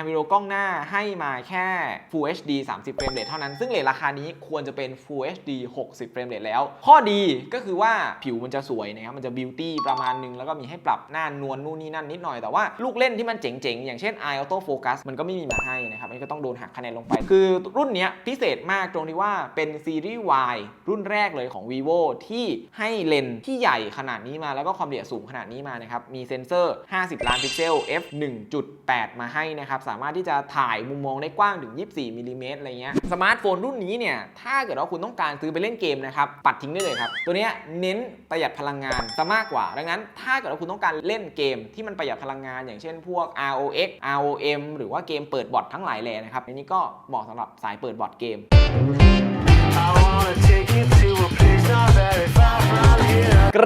านวิดีโอกล้องหน้าให้มาแค่ Full HD 30 เฟรมเรทเท่านั้น ซึ่งเรทราคานี้ควรจะเป็น Full HD 60 เฟรมเรทแล้ว ข้อดีก็คือว่าผิวมันจะสวยนะครับ มันจะบิวตี้ประมาณนึง แล้วก็มีให้ปรับหน้านวลนู่นนี่นั่นนิดหน่อย แต่ว่าลูกเล่นที่มันเจ๋งๆ อย่างเช่น Eye Auto Focus มันก็ไม่มีมาให้นะครับอันนี้ก็ต้องโดนหักคะแนนลงไป คือรุ่นนี้พิเศษมากตรงที่ว่าเป็นซีรีส์ Y รุ่นแรกเลยของ vivo ที่ให้เลนส์ที่ใหญ่ขนาดนี้มาแล้วก็ความละเอียดสูงขนาดนี้มานะครับมีเซ็นเซอร์ 50 ล้านพิกเซล f 1.8 มาให้นะครับสามารถที่จะถ่ายมุมมองได้กว้างถึง 24มิลลิเมตรอะไรเงี้ยสมาร์ทโฟนรุ่นนี้เนี่ยถ้าเกิดว่าคุณต้องการซื้อไปเล่นเกมนะครับปัดทิ้งได้เลยครับ ตัวเนี้ยเน้นประหยัดพลังงานซะมากกว่า ดังนั้น ถ้าเกิดว่าคุณต้องการเล่นเกมที่มันประหยัดพลังงาน อย่างเช่นพวก ROX ROM หรือว่าเกมเปิดบอททั้งหลายแหล่นะครับอันนี้ก็เหมาะสำหรับสายเปิดบอทเกม I wanna take you to a place not very far from here. ก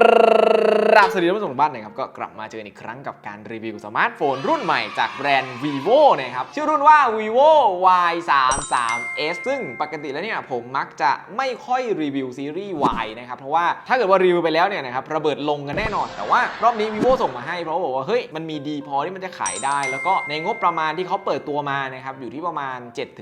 ราบสวัสดีท่านผู้ชมทุกบ้านนะครับก็กลับมาเจอกันอีกครั้งกับการรีวิวสมาร์ทโฟนรุ่นใหม่จากแบรนด์ vivo นะครับชื่อรุ่นว่า vivo y 3 3 s ซึ่งปกติแล้วเนี่ยผมมักจะไม่ค่อยรีวิวซีรีส์ y นะครับเพราะว่าถ้าเกิดว่ารีวิวไปแล้วเนี่ยนะครับระเบิดลงกันแน่นอน แต่ว่ารอบนี้ vivo ส่งมาให้เพราะว่าบอกว่าเฮ้ยมันมีดีพอที่มันจะขายได้ แล้วก็ในงบประมาณที่เขาเปิดตัวมานะครับอยู่ที่ประมาณ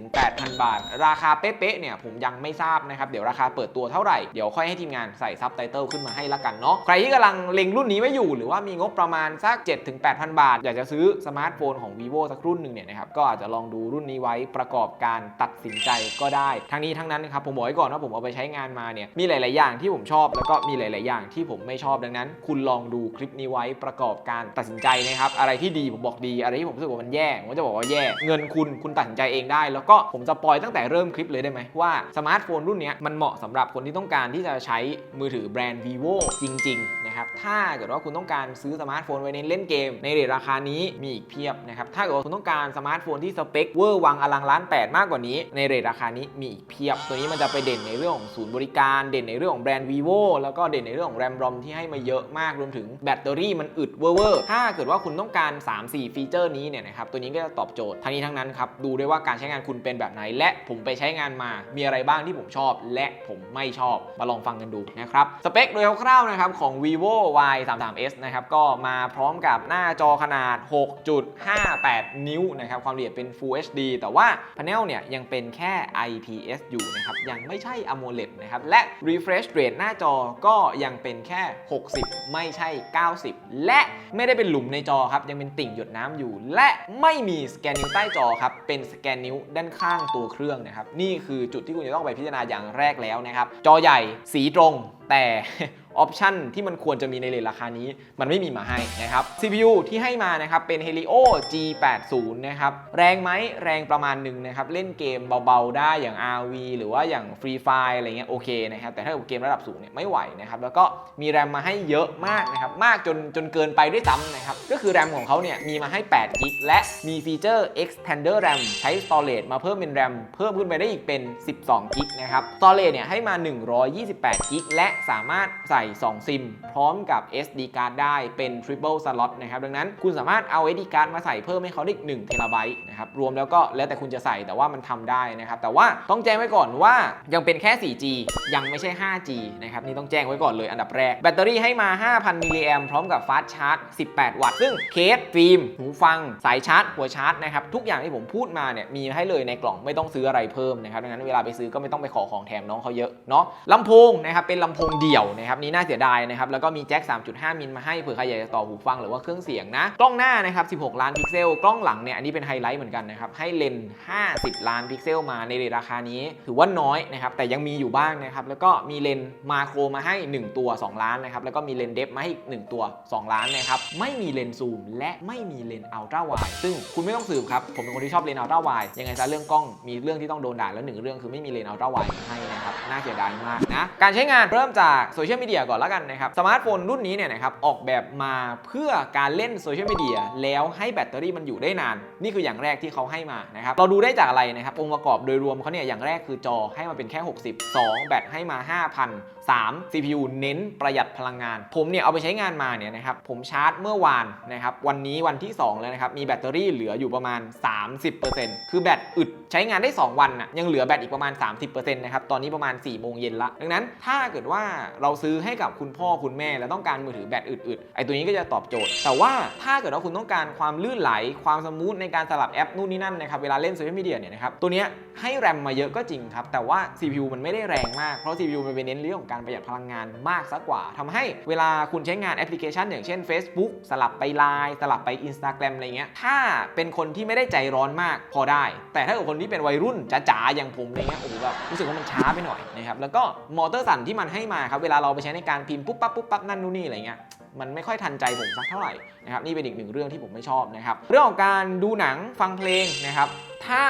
7-8,000 บาท ราคาเป๊ะๆเนี่ยผมยังไม่ทราบนะครับเดี๋ยวราคาเปิดตัวเท่าไหร่เดี๋ยวค่อยให้ทีมงานใส่ซับไตเติลขึ้นมาให้ละกันเนาะใครที่กำลังเล็งรุ่นนี้ไว้อยู่ หรือว่ามีงบประมาณสัก 7-8,000 บาท อยากจะซื้อสมาร์ทโฟนของ vivo สักรุ่นหนึ่งเนี่ยนะครับก็อาจจะลองดูรุ่นนี้ไว้ประกอบการตัดสินใจก็ได้ ทั้งนี้ทั้งนั้นนะครับผมบอกไว้ก่อนว่าผมเอาไปใช้งานมาเนี่ยมีหลาย ๆ อย่างที่ผมชอบ แล้วก็มีหลาย ๆ อย่างที่ผมไม่ชอบดังนั้น คุณลองดูคลิปนี้ไว้ประกอบการตัดสินใจนะครับอะไรที่ดีผมบอกดีอะไรที่ผมรู้สึกว่ามันแย่ผมก็จะบอกว่าแย่เงินคุณคุณตัดสินใจเองได้ แล้วก็ผมจะปล่อยตั้งแต่เริ่มคลิปเลยได้ไหมว่าสมาร์ทโฟนรุ่นนี้มันเหมาะสำหรับคนที่ต้องการที่จะใช้มือถือแบรนด์ vivo จริงๆนะครับถ้าเกิดว่าคุณต้องการซื้อสมาร์ทโฟนไว้ในเล่นเกม ในเรทราคานี้มีอีกเพียบนะครับถ้าเกิดว่าคุณต้องการสมาร์ทโฟนที่สเปคเวอร์วังอลังล้าน8มากกว่านี้ ในเรทราคานี้มีอีกเพียบ ตัวนี้มันจะไปเด่นในเรื่องของศูนย์บริการเด่นในเรื่องของแบรนด์ vivo แล้วก็เด่นในเรื่องของแรมรอมที่ให้มาเยอะมากรวมถึงแบตเตอรี่มันอึดเวอร์ถ้าเกิดว่าคุณต้องการ 3-4 ฟีเจอร์นี้เนี่ยนะครับตัวนี้ก็จะตอบโจทย์ทั้งนี้ทั้งนั้นครับดูด้วยว่าการใช้งานคุณเป็นแบบไหน และผมไปใช้งานมา มีอะไรบ้างที่ผมชอบ และผมไม่ชอบมาลองฟังกันดูนะครับสเปคโดยคร่าวๆนะครับของ vivo y 3 3 s นะครับก็มาพร้อมกับหน้าจอขนาด 6.58 นิ้วนะครับความละเอียดเป็น Full HD แต่ว่าพาเนลเนี่ยยังเป็นแค่ IPS อยู่นะครับยังไม่ใช่ AMOLED นะครับและ refresh rate หน้าจอก็ยังเป็นแค่ 60 ไม่ใช่ 90 และไม่ได้เป็นหลุมในจอครับยังเป็นติ่งหยดน้ำอยู่ และไม่มีสแกนนิ้วใต้จอครับเป็นสแกนนิ้วด้านข้างตัวเครื่องนะครับนี่คือจุดที่คุณจะต้องไปพิจารณาอย่างแรกแล้วนะครับจอใหญ่สีตรงแต่ออปชันที่มันควรจะมีในเลทราคานี้ มันไม่มีมาให้นะครับ CPU ที่ให้มานะครับ เป็น Helio G80 นะครับ แรงไหมแรงประมาณหนึ่งนะครับ เล่นเกมเบาๆ ได้อย่าง RV หรือว่าอย่าง Free Fire อะไรเงี้ยโอเคนะครับ แต่ถ้าเกมระดับสูงเนี่ยไม่ไหวนะครับ แล้วก็มีแรมมาให้เยอะมากนะครับ มากจนจนเกินไปด้วยซ้ำนะครับ ก็คือแรมของเขาเนี่ยมีมาให้8 g b และมีฟีเจอร์ Expander RAM ใช้ Storage มาเพิ่มเป็น RAM เพิ่มขึ้นไปได้อีกเป็น 12 g b นะครับ Storage เนี่ยให้มา 128 g b และสามารถใส่ 2 ซิม พร้อมกับ SD card ได้เป็น Triple Slot นะครับ ดังนั้นคุณสามารถเอา SD card มาใส่เพิ่มให้เขาได้1เทราไบต์นะครับ รวมแล้วก็แล้วแต่คุณจะใส่แต่ว่ามันทำได้นะครับ แต่ว่าต้องแจ้งไว้ก่อนว่ายังเป็นแค่ 4G ยังไม่ใช่ 5G นะครับ นี่ต้องแจ้งไว้ก่อนเลยอันดับแรก แบตเตอรี่ให้มา 5,000 มิลลิแอมพร้อมกับฟาสต์ชาร์จ 18 วัตต์ ซึ่งเคสฟิล์ม หูฟัง สายชาร์จ หัวชาร์จนะครับ ทุกอย่างที่ผมพูดมาเนี่ยมีให้เลยในกล่องไม่ต้องซื้ออะไรเพิ่มนะครับดังนั้นเวลาไปซื้อก็ไม่ต้องไปขอของแถมน้องเขาเยอะเนาะลำโพงนะครับเป็นลำโพงเดี่ยวนะครับนี่น่าเสียดายนะครับแล้วก็มีแจ็ค 3.5 มิลมาให้เผื่อใครอยากจะต่อหูฟังหรือว่าเครื่องเสียงนะกล้องหน้านะครับ 16 ล้านพิกเซลกล้องหลังเนี่ยอันนี้เป็นไฮไลท์เหมือนกันนะครับให้เลนส์50 ล้านพิกเซลมาในเรทราคานี้ ถือว่าน้อยนะครับแต่ยังมีอยู่บ้างนะครับแล้วก็มีเลนส์มาโครมาให้ 1 ตัว 2 ล้านนะครับแล้วก็มีเลนส์เดฟมาให้อีก1ตัว 2 ล้านนะครับไม่มีเลนส์ซูม และไม่มีเลนส์อัลตร้าไวด์ซึ่งคุณไม่ต้องสืบครับผมเป็นคนที่ชอบเลนส์อัลตร้าไวด์ยังไงซะเรื่องกล้องมีเรื่องที่ต้องโดนด่าแล้วหนึ่งเรื่องคือไม่มีเลนส์อัลตร้าไวด์ให้นะครับน่าเสียดายมากนะการใช้งานเริ่มจากโซเชียลมีเดียก่อนแล้วกันนะครับ สมาร์ทโฟนรุ่นนี้เนี่ยนะครับออกแบบมาเพื่อการเล่นโซเชียลมีเดียแล้วให้แบตเตอรี่มันอยู่ได้นาน นี่คืออย่างแรกที่เขาให้มานะครับเราดูได้จากอะไรนะครับองค์ประกอบโดยรวมเขาเนี่ยอย่างแรกคือจอให้มาเป็นแค่ 60 2 แบตให้มา 5,000 3 CPU เน้นประหยัดพลังงาน ผมเนี่ยเอาไปใช้งานมาเนี่ยนะครับผมชาร์จเมื่อวานนะครับวันนี้วันที่ 2 แล้วนะครับ มีแบตเตอรี่เหลืออยู่ประมาณ 30%คือแบตอึดใช้งานได้ 2 วันน่ะยังเหลือแบตอีกประมาณ 30%นะครับตอนนี้ประมาณ 4 โมงเย็นละ ดังนั้นถ้าเกิดว่าเราซื้อให้กับคุณพ่อคุณแม่ แล้วต้องการมือถือแบตอึดๆไอตัวนี้ก็จะตอบโจทย์ แต่ว่าถ้าเกิดว่าคุณต้องการความลื่นไหลความสมูทในการสลับแอปนู่นนี่นั่นนะครับเวลาเล่นโซเชียลมีเดียเนี่ยนะครับตัวนี้ให้แรมมาเยอะก็จริงครับแต่ว่า CPU มันไม่ได้แรงมากเพราะ CPU มันเป็นเน้นเรื่องของการประหยัดพลังงานมากซะกว่าทำให้เวลาคุณใช้งานแอปพลิเคชัน อย่างเช่น Facebook สลับไป Line สลับไป Instagram อะไรเงี้ยถ้าเป็นคนที่ไม่ได้ใจร้อนมากพอได้ แต่ถ้าเกิดคนที่เป็นวัยรุ่นจ๋าๆอย่างผมอะไรเงี้ยโอ้โหแบบรู้สึกว่ามันช้าไปหน่อยนะครับแล้วก็มอเตอร์สั่นที่มันให้มาครับเวลาเราไปใช้ในการพิมพ์ปุ๊บปั๊บปุ๊บปั๊บนั่นนู่นนี่อะไรเงี้ยมันไม่ค่อยทันใจผมสักเท่าไหร่นะครับนี่เป็นอีกหนึ่งเรื่องที่ผมไม่ชอบนะครับเรื่องของการดูหนังฟังเพลงนะครับ ถ้า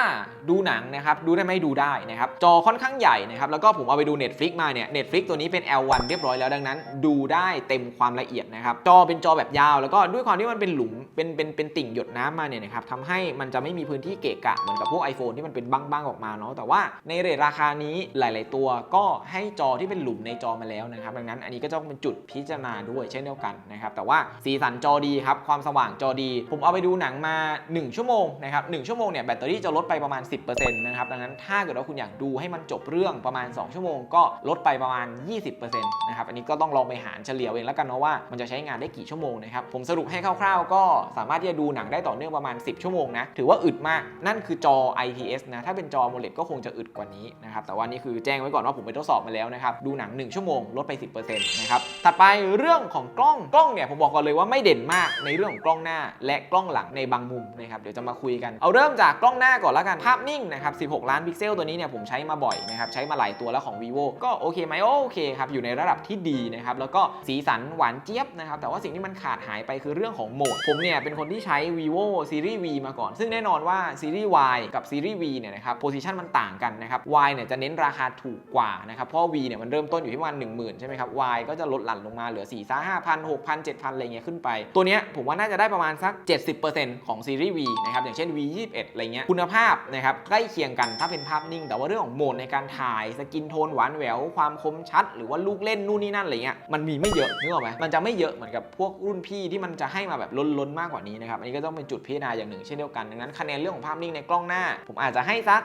ดูหนังนะครับดูได้ไหมดูได้นะครับจอค่อนข้างใหญ่นะครับแล้วก็ผมเอาไปดู Netflix มาเนี่ย Netflix ตัวนี้เป็น L1 เรียบร้อยแล้วดังนั้น ดูได้เต็มความละเอียดนะครับจอเป็นจอแบบยาว แล้วก็ด้วยความที่มันเป็นหลุมเป็นเป็นเป็นติ่งหยดน้ำมาเนี่ยนะครับทำให้มันจะไม่มีพื้นที่เกะกะเหมือนกับพวก iPhone ที่มันเป็นบ้างๆออกมาเนาะแต่ว่าในเรทราคานี้หลาย ๆ ตัวก็ให้จอที่เป็นหลุมในจอมาแล้วนะครับดังนั้นอันนี้ก็ต้องเป็นจุดพิจารณาด้วยเช่นเดียวกันนะครับแต่ว่าสีสันจอดีครับความสว่างจอดี ผมเอาไปดูหนังมา 1 ชั่วโมงนะครับหชั่วโมงเนี่ยแบตเตอรี่จะลดไปประมาณ 10%นะครับดังนั้นถ้าเกิดว่าคุณอยากดูให้มันจบเรื่องประมาณ 2 ชั่วโมงก็ลดไปประมาณ 20%นะครับอันนี้ก็ต้องลองไปหารเฉลี่ยเองแล้วกันเนาะว่ามันจะใช้งานได้กี่ชั่วโมงนะครับผมสรุปให้คร่าวๆ ก็สามารถที่จะดูหนังได้ต่อเนื่องประมาณ 10 ชั่วโมงนะถือว่าอึดมากนั่นคือจอ IPS นะถ้าเป็นจอ AMOLED ก็คงจะอึดกว่านี้นะครับแต่ว่านี่คือแจ้งไว้ก่อนว่าผมไปทดสอบมาแล้วนะครับดูหนัง 1 ชั่วโมงลดไป 10%นะครับถัดไปเรื่องของกล้องกล้องเนี่ยผมบอกก่อนเลยว่าไม่เด่นมากในเรื่องของกล้องหน้าและกล้องหลังในบางมุมนะครับเดี๋ยวจะมาคุยกัน เอาเริ่มจากกล้องหน้าก่อนแล้วกัน ภาพนิ่งนะครับ 16 ล้านพิกเซลตัวนี้เนี่ยผมใช้มาบ่อยนะครับ ใช้มาหลายตัวแล้วของ vivo ก็โอเคไหมโอเคครับ อยู่ในระดับที่ดีนะครับ แล้วก็สีสันหวานเจี๊ยบนะครับ แต่ว่าสิ่งที่มันขาดหายไปคือเรื่องของโหมด ผมเนี่ยเป็นคนที่ใช้ vivo ซีรีส์ V มาก่อน ซึ่งแน่นอนว่าซีรีส์ Y กับซีรีส์ V เนี่ยนะครับโพซิชันมันต่างกันนะครับ Y เนี่ยจะเน้นราคาถูกกว่านะครับ เพราะ V เนี่ยมันเริ่มต้นอยู่ที่ประมาณ10,000ใช่ไหมครับ Y ก็จะลดหลั่นลงมาเหลือ4 5 5 0 0 6 0 0 7,000อะไรเงี้ยขึ้นไป ตัวเนี้ยผมว่าน่าจะได้ประมาณสัก 70%ของซีรีส์ V นะครับ อย่างเช่น V 21อะไรเงี้ยคุณภาพนะครับใกล้เคียงกันถ้าเป็นภาพนิ่ง แต่ว่าเรื่องของโหมดในการถ่ายสกินโทนหวานแหววความคมชัด หรือว่าลูกเล่นนู่นนี่นั่นอะไรเงี้ยมันมีไม่เยอะนึกออกไหมมันจะไม่เยอะเหมือนกับพวกรุ่นพี่ที่มันจะให้มาแบบล้นๆมากกว่านี้นะครับอันนี้ก็ต้องเป็นจุดพิจารณาอย่างหนึ่งเช่นเดียวกันดังนั้นคะแนนเรื่องของภาพนิ่งในกล้องหน้า ผมอาจจะให้สัก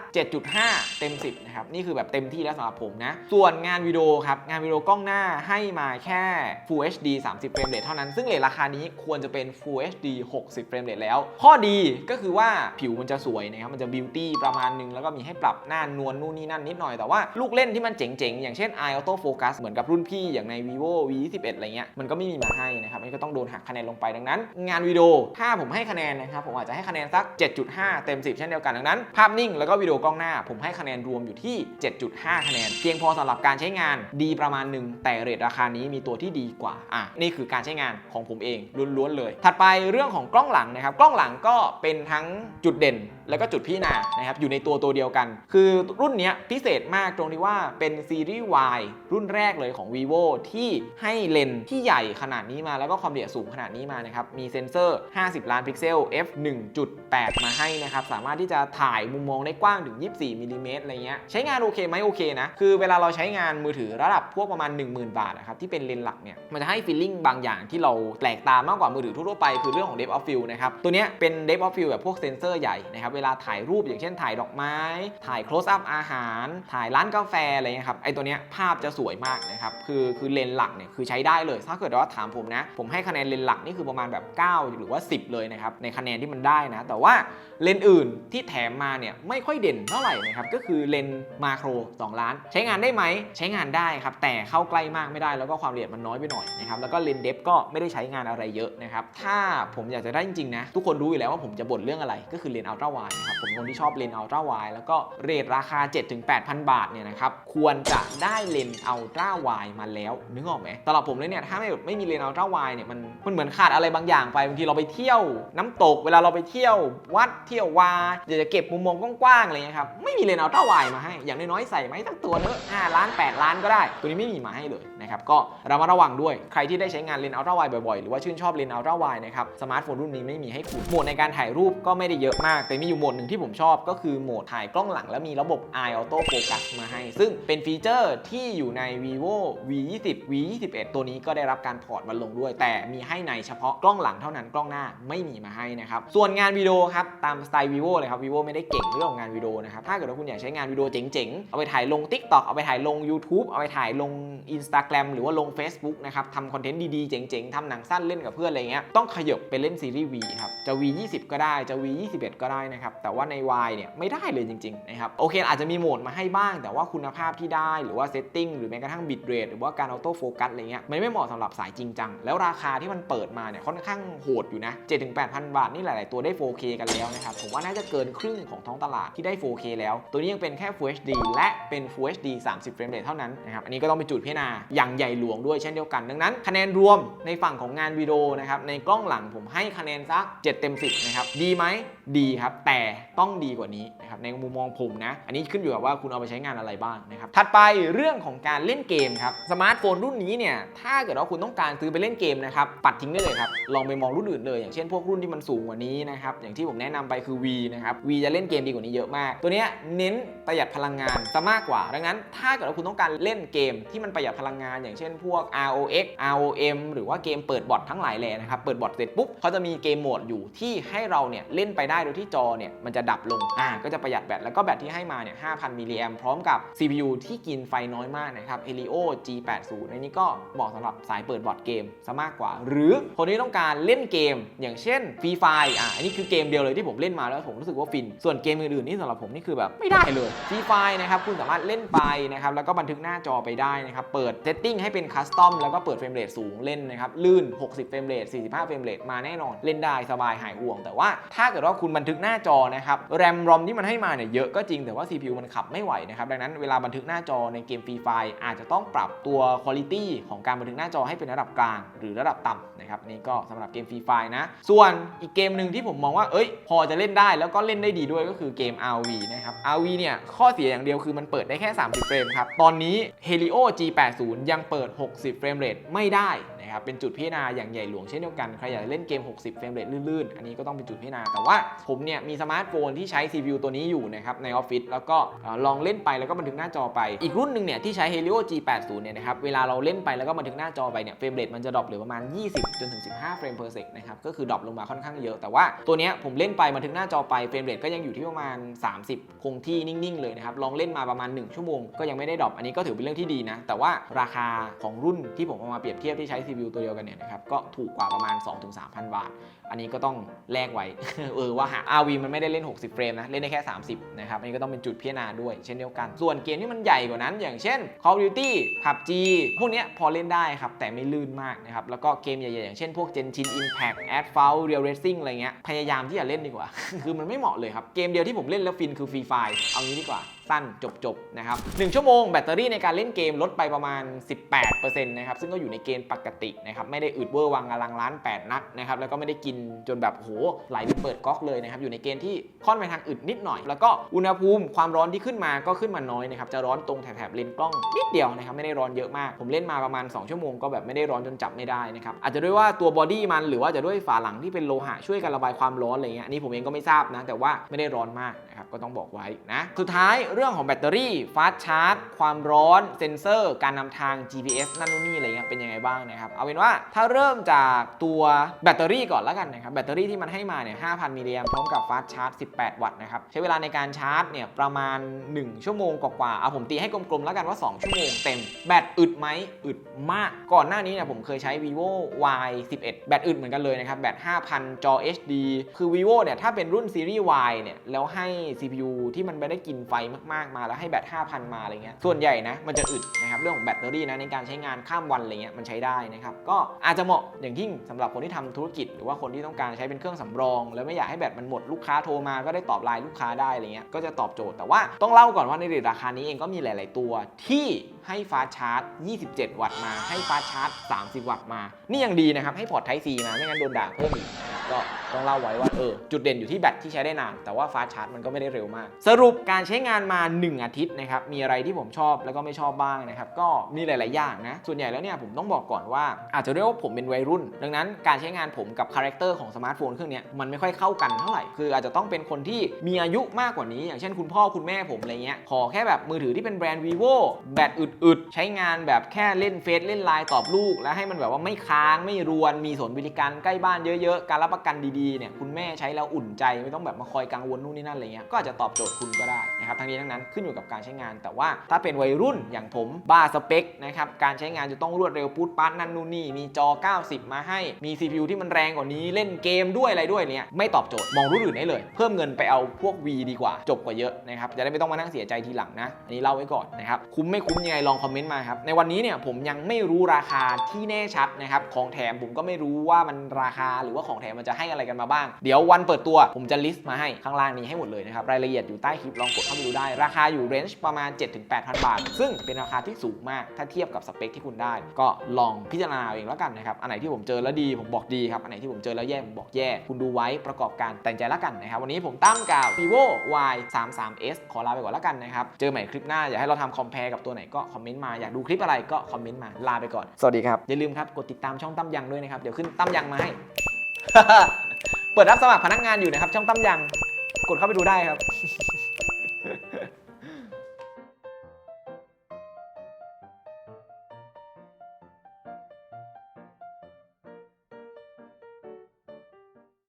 7.5 เต็ม 10นะครับนี่คือแบบเต็มที่แล้วสำหรับผมนะส่วนงานวิดีโอครับงานวิดีโอกล้องหน้าให้มาแค่ Full HD 30เฟรมเรทเท่านั้นซึ่งเรทราคานี้ควรจะเป็น Full HD 60เฟรมเรทแล้ว ข้อดีก็คือว่าผิวมันจะสวยนะครับมันจะบิวตี้ประมาณนึงแล้วก็มีให้ปรับหน้านวลนู่นนี่นั่นนิดหน่อยแต่ว่าลูกเล่นที่มันเจ๋งๆ อย่างเช่น Eye Auto Focus เหมือนกับรุ่นพี่อย่างใน vivo v 2 1อะไรเงี้ยมันก็ไม่มีมาให้นะครับอันก็ต้องโดนหักคะแนนลงไปดังนั้น งานวิดีโอถ้าผมให้คะแนนนะครับผมอาจจะให้คะแนนสัก 7.5 เต็ม 10 เช่นเดียวกันดังนั้น ภาพนิ่งแล้วก็วิดีโอกล้องหน้า ผมให้คะแนนรวมอยู่ที่ 7.5 คะแนน เพียงพอสำหรับการใช้งานดีประมาณหนึ่งแต่เรทราคานี้มีตัวที่ดีกว่าอะนี่คือการใช้งานของผมเองล้วนๆเลย ถัดไปเรื่องของกล้องหลังนะครับกล้องหลังก็เป็นทั้งจุดเด่น แล้วก็จุดพิจารณานะครับอยู่ในตัวตัวเดียวกัน คือรุ่นนี้พิเศษมากตรงที่ว่าเป็นซีรีส์ Y รุ่นแรกเลยของ vivo ที่ให้เลนส์ที่ใหญ่ขนาดนี้มาแล้วก็ความละเอียดสูงขนาดนี้มานะครับมีเซ็นเซอร์ 50 ล้านพิกเซล f 1.8 มาให้นะครับสามารถที่จะถ่ายมุมมองได้กว้างถึง 24มิลลิเมตรอะไรเงี้ยใช้งานโอเคไหมโอเคนะคือเวลาเราใช้งานมือถือระดับพวกประมาณ 10,000 บาทนะครับที่เป็นเลนส์หลักเนี่ยมันจะให้ฟีลลิ่งบางอย่างที่เราแปลกตามากกว่ามือถือทั่วไปคือเรื่องของ depth of field นะครับตัวเนี้ยเป็น depth of field แบบพวกเซ็นเซอร์ใหญ่นะครับเวลาถ่ายรูปอย่างเช่นถ่ายดอกไม้ ถ่าย close up อาหาร ถ่ายร้านกาแฟอะไรเงี้ยครับไอตัวเนี้ยภาพจะสวยมากนะครับคือคือเลนส์หลักเนี่ยคือใช้ได้เลย ถ้าเกิดว่าถามผมนะ ผมให้คะแนนเลนส์หลักนี่คือประมาณแบบ 9 หรือว่า 10 เลยนะครับในคะแนนที่มันได้นะ แต่ว่า เลนส์อื่นที่แถมมาเนี่ยไม่ค่อยเด่นเท่าไหร่นะครับก็คือเลนส์มาโคร 2 ล้าน ใช้งานได้ไหมใช้งานได้ครับแต่เข้าใกล้มากไม่ได้แล้วก็ความละเอียดมันน้อยไปหน่อยนะครับแล้วก็เลนส์เดฟก็ไม่ได้ใช้งานอะไรเยอะนะครับถ้าผมอยากจะได้จริงๆนะทุกคนรู้อยู่แล้วว่าผมจะบ่นเรื่องอะไร ก็คือเลนส์อัลตร้าไวนะครับผมคนที่ชอบเลนส์อัลตร้าไวแล้วก็เรทราคา 7-8,000 บาทเนี่ยนะครับควรจะได้เลนส์อัลตร้าไวมาแล้วนึกออกไหมสำหรับผมเลยเนี่ยถ้าไม่ไม่มีเลนส์อัลตร้าไวเนี่ยมันมันเหมือนขาดอะไรบางอย่างไปบางทีเราไปเที่ยวน้ำตกเวลาเราไปเที่ยววัดเที่ยววาอยากจะเก็บมุมมองกว้างๆอะไรเงี้ยครับไม่มีเลนส์อัลตร้าไวมาให้ อย่างน้อยๆใส่ไหมตั้งตัวเนอะ5ล้าน 8 ล้านก็ได้ ตัวนี้ไม่มีมาให้เลยนะครับก็เระมัดระวังด้วยใครที่ได้ใช้งานเลนส์อัลตร้าไวบ่อยๆ หรือว่าชื่นชอบเลนส์อัลตร้าไวนะครับสมาร์ทโฟนรุ่นนี้ไม่มีให้คุณโหมดในการถ่ายรูปก็ไม่ได้เยอะมาก แต่มีอยู่โหมดหนึ่งที่ผมชอบก็คือโหมดถ่ายกล้องหลังแล้วมีระบบ Eye Auto Focus มาให้ ซึ่งเป็นฟีเจอร์ที่อยู่ใน vivo v 2 0 v 2 1ตัวนี้ก็ได้รับการพอร์ตมาลงด้วย แต่มีให้ในเฉพาะกล้องหลังเท่านั้นกล้องหน้าไม่มีมาให้นะครับส่วนงานวิดีโอครับตามสไตล์ vivo เลยครับ vivo ไม่ได้เก่งเรื่องของงานวิดีโอนะครับ ถ้าเกิดว่าคุณอยากใช้งานวิดีโอเจ๋งๆ เอาไปถ่ายลง TikTok เอาไปถ่ายลง YouTube เอาไปถ่ายลง Instagram หรือว่าลง Facebook นะครับทำคอนเทนต์ดีๆ เจ๋งๆทำหนังสั้นเล่นกับเพื่อนอะไรเงี้ยต้องขยบไปเล่นซีรีส์ V ครับจะ V 20ก็ได้จะ V 21ก็ได้นะครับแต่ว่าใน Y เนี่ยไม่ได้เลยจริงๆนะครับโอเคอาจจะมีโหมดมาให้บ้าง แต่ว่าคุณภาพที่ได้หรือว่าเซตติ้งหรือแม้กระทั่งบิตเรทหรือว่าการออโต้โฟกัสอะไรเงี้ยมันไม่เหมาะสำหรับสายจริงจังแล้วราคาที่มันเปิดมาเนี่ยค่อนข้างโหดอยู่นะ7-8,000 บาทนี่หลาย ๆ ตัวได้ 4K กันแล้วนะครับผมว่าน่าจะเกินครึ่งของท้องตลาดที่ได้ 4K แล้ว ตัวนี้ยังเป็นแค่ Full HD และเป็น Full HD 30 เฟรมเรทเท่านั้นนะครับ อันนี้ก็ต้องเป็นจุดพิจารณาอย่างใหญ่หลวงด้วยเช่นเดียวกัน ดังนั้น คะแนนรวมในฝั่งของงานวิดีโอนะครับ ในกล้องหลังผมให้คะแนนสัก 7 เต็ม 10 นะครับ ดีไหม ดีครับ แต่ต้องดีกว่านี้นะครับในมุมมองผมนะ อันนี้ขึ้นอยู่กับว่าคุณเอาไปใช้งานอะไรบ้างนะครับ ถัดไปเรื่องของการเล่นเกมครับ สมาร์ทโฟนรุ่นนี้เนี่ย ถ้าเกิดว่าคุณต้องการซื้อไปเล่นเกมนะครับ ปัดทิ้งได้เลยครับ ลองไปมองรุ่นอื่นเลย อย่างเช่นพวกรุ่นที่มันสูงกว่านี้นะครับ อย่างที่ผมแนะนำไปคือ V นะครับ V จะเล่นเกมดีกว่านี้เยอะมาก ตัวนี้เน้นประหยัดพลังงานซะมากกว่า ดังนั้น ถ้าเกิดว่าคุณต้องการเล่นเกมที่มันประหยัดพลังงาน อย่างเช่นพวก ROX ROM หรือว่าเกมเปิดบอททั้งหลายแหล่นะครับ เปิดบอทเสร็จปุ๊บเขาจะมีเกมโหมดอยู่ที่ให้เราเนี่ยเล่นไปได้โดยที่จอเนี่ยมันจะดับลง อ่า ก็จะประหยัดแบต แล้วก็แบตที่ให้มาเนี่ย 5,000 มิลลิแอมพร้อมกับ CPU ที่กินไฟน้อยมากนะครับ Helio G80 ในนี้ก็เหมาะสำหรับสายเปิดบอทเกมซะมากกว่า หรือคนที่ต้องการเล่นเกม อย่างเช่น Free Fire อะอันนี้คือเกมเดียวเลยที่ผมเล่นมาแล้วผมรู้สึกว่าฟิน ส่วนเกมอื่นๆนี่สำหรับผมนี่คือแบบไม่ได้เลย Free Fire นะครับคุณสามารถเล่นไปนะครับแล้วก็บันทึกหน้าจอไปได้นะครับเปิดเซตติ้งให้เป็นคัสตอมแล้วก็เปิดเฟรมเรทสูงเล่นนะครับลื่น 60 เฟรมเรท 45 เฟรมเรทมาแน่นอน เล่นได้สบายหายห่วง แต่ว่าถ้าเกิดว่าคุณบันทึกหน้าจอนะครับแรมรอมที่มันให้มาเนี่ยเยอะก็จริงแต่ว่า CPU มันขับไม่ไหวนะครับดังนั้นเวลาบันทึกหน้าจอในเกม Free Fire อาจจะต้องปรับตัว Quality ของการบันทึกหน้าจอให้เป็นระดับกลาง หรือระดับต่ำนะครับนี่ก็สำหรับเกม Free Fire นะส่วนอีกเกมหนึ่งที่ผมมองว่าเอ้ยพอจะเล่นได้แล้วก็เล่นได้ดีด้วยก็คือเกม RV นะครับ RV เนี่ย ข้อเสียอย่างเดียวคือมันเปิดได้แค่ 30 เฟรมครับ ตอนนี้ Helio G80 ยังเปิด 60 เฟรมเรทไม่ได้ นะครับเป็นจุดพิจารณาอย่างใหญ่หลวงเช่นเดียวกันใครอยากจะเล่นเกม 60 เฟรมเรทลื่นๆ อันนี้ก็ต้องเป็นจุดพิจารณา แต่ว่าผมเนี่ยมีสมาร์ทโฟนที่ใช้ CPU ตัวนี้อยู่นะครับในออฟฟิศแล้วก็ลองเล่นไปแล้วก็บันทึกหน้าจอไป อีกรุ่นหนึ่งเนี่ยที่ใช้ Helio G80 เนี่ยนะครับเวลาเราเล่นไปแล้วก็บันทึกหน้าจอไปเนี่ยเฟรมเรทมันจะดรอปเหลือประมาณ 20 จนถึง 15 เฟรม per sec นะครับก็คือดรอปลงมาค่อนข้างเยอะแต่ว่าตัวเนี้ยผมเล่นไปบันทึกหน้าจอไปเฟรมเรทก็ยังอยู่ที่ประมาณ 30 คงที่นิ่งๆเลยนะครับลองเล่นมาประมาณ 1 ชั่วโมงก็ยังไม่ได้ดรอปอันนี้ก็ถือเป็นเรื่องที่ดีนะแต่ว่าราคาของรุ่นที่ผมเอามาเปรียบเทียบที่ใช้ CPU ตัวเดียวกันเนี่ยนะครับก็ถูกกว่าประมาณ 2-3,000 บาท อันนี้ก็ต้องแลกไว้ เออว่าหา RV มันไม่ได้เล่น 60 เฟรมนะ เล่นได้แค่ 30 นะครับ อันนี้ก็ต้องเป็นจุดพิจารณาด้วยเช่นเดียวกัน ส่วนเกมที่มันใหญ่กว่านั้น อย่างเช่น Call of Duty PUBG พวกเนี้ยพอเล่นได้ครับ แต่ไม่ลื่นมากนะครับ แล้วก็เกมใหญ่ๆ อย่างเช่นพวก Genshin Impact Asphalt Real Racing อะไรเงี้ยพยายามที่จะเล่นดีกว่า คือมันไม่เหมาะเลยครับเกมเดียวที่ผมเล่นแล้วฟินคือ Free Fire เอางี้ดีกว่า สั้นจบๆนะครับ1ชั่วโมงแบตเตอรี่ในการเล่นเกมลดไปประมาณ 18%นะครับซึ่งก็อยู่ในเกณฑ์ปกตินะครับไม่ได้อึดเวอร์วังอลังล้าน 8 นัดนะครับแล้วก็ไม่ได้กินจนแบบโหไหลไปเปิดก๊อกเลยนะครับอยู่ในเกณฑ์ที่ค่อนไปทางอึดนิดหน่อย แล้วก็อุณหภูมิความร้อนที่ขึ้นมาก็ขึ้นมาน้อยนะครับจะร้อนตรงแถบๆเลนกล้องนิดเดียวนะครับไม่ได้ร้อนเยอะมาก ผมเล่นมาประมาณ 2 ชั่วโมงก็แบบไม่ได้ร้อนจนจับไม่ได้นะครับอาจจะด้วยว่าตัวบอดี้มันหรือว่าจะด้วยฝาหลังที่เป็นโลหะช่วยกันระบายความร้อนอะไรเงี้ยอันนี้ผมเองก็ไม่ทราบนะแต่ว่าไม่ได้ร้อนมากนะครับก็ต้องบอกไว้นะสุดท้ายเรื่องของแบตเตอรี่ฟาสชาร์จ ความร้อน เซ็นเซอร์ การนำทาง GPS นั่นนู่นนี่อะไรเงี้ยเป็นยังไงบ้างนะครับ เอาเป็นว่าถ้าเริ่มจากตัวแบตเตอรี่ก่อนแล้วกันนะครับ แบตเตอรี่ที่มันให้มาเนี่ย 5,000 มิลลิแอมพร้อมกับฟาสชาร์จ 18 วัตต์นะครับ ใช้เวลาในการชาร์จเนี่ยประมาณ 1 ชั่วโมงกว่าๆเอาผมตีให้กลมๆแล้วกันว่า 2 ชั่วโมงเต็ม แบตอึดไหมอึดมาก ก่อนหน้านี้เนี่ยผมเคยใช้ vivo y 11แบตอึดเหมือนกันเลยนะครับ แบต 5,000 จอ HD คือ vivo เนี่ยถ้าเป็นรุ่นซีรีส์ y เนี่ยแล้วให้ CPU ที่มันไม่ได้กินไฟมากๆมาแล้วให้แบต5,000 มาอะไรเงี้ยส่วนใหญ่นะมันจะอึดนะครับเรื่องของแบตเตอรี่นะในการใช้งานข้ามวันอะไรเงี้ยมันใช้ได้นะครับก็อาจจะเหมาะอย่างยิ่งสำหรับคนที่ทำธุรกิจ หรือว่าคนที่ต้องการใช้เป็นเครื่องสำรอง แล้วไม่อยากให้แบตมันหมดลูกค้าโทรมาก็ได้ตอบไลน์ลูกค้าได้อะไรเงี้ยก็จะตอบโจทย์แต่ว่าต้องเล่าก่อนว่าในเรทราคานี้เองก็มีหลาย ๆ ตัวที่ให้ฟาชาร์จ 27 วัตต์มาให้ฟาชาร์จ 30 วัตต์มา นี่ยังดีนะครับให้พอร์ต Type C มาไม่งั้นโดนด่าเพิ่มอีกก็ ต้องเล่าไว้ว่าเออจุดเด่นอยู่ที่แบตที่ใช้ได้นาน แต่ว่าฟาชาร์จมันก็ไม่ได้เร็วมาก สรุปการใช้งานมา 1 อาทิตย์นะครับมีอะไรที่ผมชอบแล้วก็ไม่ชอบบ้างนะครับก็มีหลาย ๆ อย่างนะส่วนใหญ่แล้วเนี่ยผมต้องบอกก่อนว่าอาจจะเรียกว่าผมเป็นวัยรุ่น ดังนั้นการใช้งานผมกับคาแรคเตอร์ของสมาร์ทโฟนเครื่องนี้มันไม่ค่อยเข้ากันเท่าไหร่คืออาจจะต้องเป็นคนที่มีอายุมากกว่านี้ อย่างเช่นคุณพ่อคุณแม่ผมอะไรเงี้ยขอแค่แบบมือถือที่เป็นแบรนด์ vivo แบตอึด ๆ ใช้งานแบบแค่เล่นเฟซเล่นไลน์ตอบลูก แล้วให้มันแบบว่าไม่ค้างไม่รวนมีศูนบริการใกล้บ้านเยอะ ๆ การรับประกันดีๆเนี่ยคุณแม่ใช้แล้วอุ่นใจไม่ต้องแบบมาคอยกังวลนู่นนี่นั่นอะไรเงี้ยก็อาจจะตอบโจทย์คุณก็ได้นะครับทั้งนี้ทั้งนั้นขึ้นอยู่กับการใช้งาน แต่ว่าถ้าเป็นวัยรุ่นอย่างผมบ้าสเปคนะครับการใช้งานจะต้องรวดเร็วปุ๊ดปั๊ดนั่นนู่นนี่มีจอ 90 มาให้มี CPU ที่มันแรงกว่านี้เล่นเกมด้วยอะไรด้วยเนี่ยไม่ตอบโจทย์มองรุ่นอื่นได้เลย เพิ่มเงินไปเอาพวก V ดีกว่า จบกว่าเยอะนะครับจะได้ไม่ต้องมานั่งเสียใจทีหลังนะอันนี้เล่าไว้ก่อนนะครับคุ้มไม่คุ้มยังไงลองคอมเมนต์มาครับในวันนี้เนี่ยผมยังไม่รู้ราคาที่แน่ชัดนะครับของแถมผมก็ไม่รู้ว่ามันราคาหรือว่าของแถมมันจะให้อะไรกันมาบ้าง เดี๋ยววันเปิดตัวผมจะลิสต์มาให้ข้างล่างนี้ให้หมดเลยนะครับ รายละเอียดอยู่ใต้คลิปลองกดเข้าไปดูได้ ราคาอยู่เรนจ์ประมาณ 7-8,000 บาท ซึ่งเป็นราคาที่สูงมากถ้าเทียบกับสเปคที่คุณได้ ก็ลองพิจารณาเอาเองแล้วกันนะครับ อันไหนที่ผมเจอแล้วดีผมบอกดีครับ อันไหนที่ผมเจอแล้วแย่ผมบอกแย่ คุณดูไว้ประกอบการแต่งใจแล้วกันนะครับวันนี้ผมตั้มกับ vivo y 3 3 s ขอลาไปก่อนแล้วกันนะครับเจอใหม่คลิปหน้าอยากให้เราทำคอมเพลกับตัวไหนก็คอมเมนต์มาอยากดูคลิปอะไรก็คอมเมนต์มาลาไปก่อนสวัสดีครับอย่าลืมครับกดติดตามช่องตั้มยังด้วยนะครับเดี๋ยวขึ้นตั้มยังมาให้ เปิดรับสมัครพนักงานอยู่นะครับช่องตั้มยังกดเข้าไปดูได้ครับ